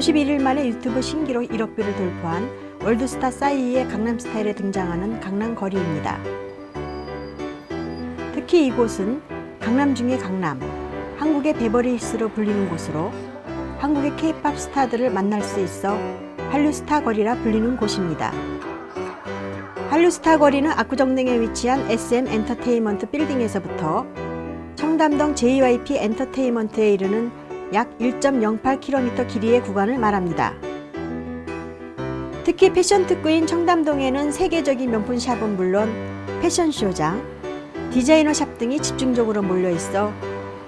51일 만에 유튜브 신기록 1억 뷰를 돌파한 월드스타 싸이의 강남스타일에 등장하는 강남 거리입니다. 특히 이곳은 강남 중의 강남, 한국의 베버리힐스로 불리는 곳으로 한국의 케이팝 스타들을 만날 수 있어 한류스타 거리라 불리는 곳입니다. 한류스타 거리는 압구정동에 위치한 SM 엔터테인먼트 빌딩에서부터 청담동 JYP 엔터테인먼트에 이르는 약 1.08km 길이의 구간을 말합니다. 특히 패션 특구인 청담동에는 세계적인 명품 샵은 물론 패션쇼장, 디자이너 샵 등이 집중적으로 몰려 있어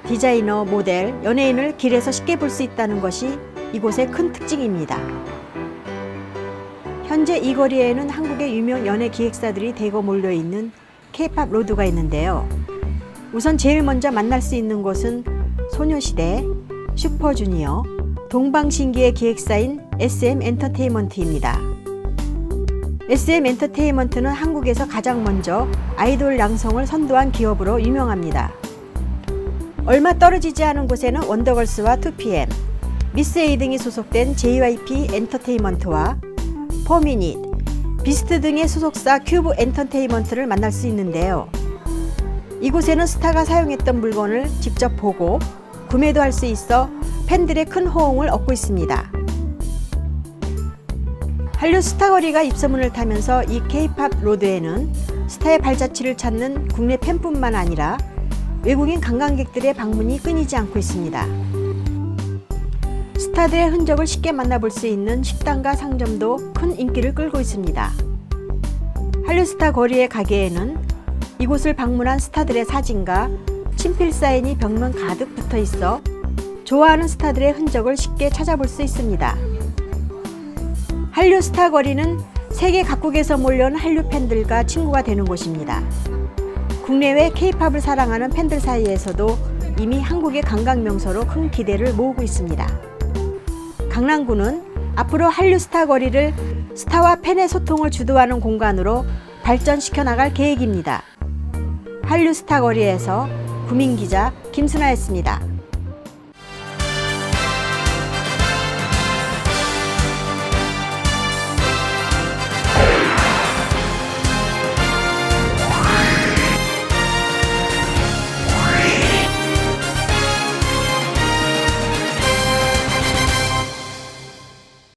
디자이너, 모델, 연예인을 길에서 쉽게 볼 수 있다는 것이 이곳의 큰 특징입니다. 현재 이 거리에는 한국의 유명 연예 기획사들이 대거 몰려 있는 K-팝 로드가 있는데요. 우선 제일 먼저 만날 수 있는 곳은 소녀시대, 슈퍼주니어, 동방신기의 기획사인 SM 엔터테인먼트입니다. SM 엔터테인먼트는 한국에서 가장 먼저 아이돌 양성을 선도한 기업으로 유명합니다. 얼마 떨어지지 않은 곳에는 원더걸스와 2PM, 미스 A 등이 소속된 JYP 엔터테인먼트와 퍼미닛, 비스트 등의 소속사 큐브 엔터테인먼트를 만날 수 있는데요. 이곳에는 스타가 사용했던 물건을 직접 보고 구매도 할 수 있어 팬들의 큰 호응을 얻고 있습니다. 한류 스타거리가 입소문을 타면서 이 K-팝 로드에는 스타의 발자취를 찾는 국내 팬뿐만 아니라 외국인 관광객들의 방문이 끊이지 않고 있습니다. 스타들의 흔적을 쉽게 만나볼 수 있는 식당과 상점도 큰 인기를 끌고 있습니다. 한류 스타 거리의 가게에는 이곳을 방문한 스타들의 사진과 친필 사인이 벽면 가득 붙어 있어 좋아하는 스타들의 흔적을 쉽게 찾아볼 수 있습니다. 한류 스타 거리는 세계 각국에서 몰려온 한류 팬들과 친구가 되는 곳입니다. 국내외 케이팝을 사랑하는 팬들 사이에서도 이미 한국의 관광 명소로 큰 기대를 모으고 있습니다. 강남구는 앞으로 한류 스타 거리를 스타와 팬의 소통을 주도하는 공간으로 발전시켜 나갈 계획입니다. 한류 스타 거리에서 구민 기자 김순아였습니다.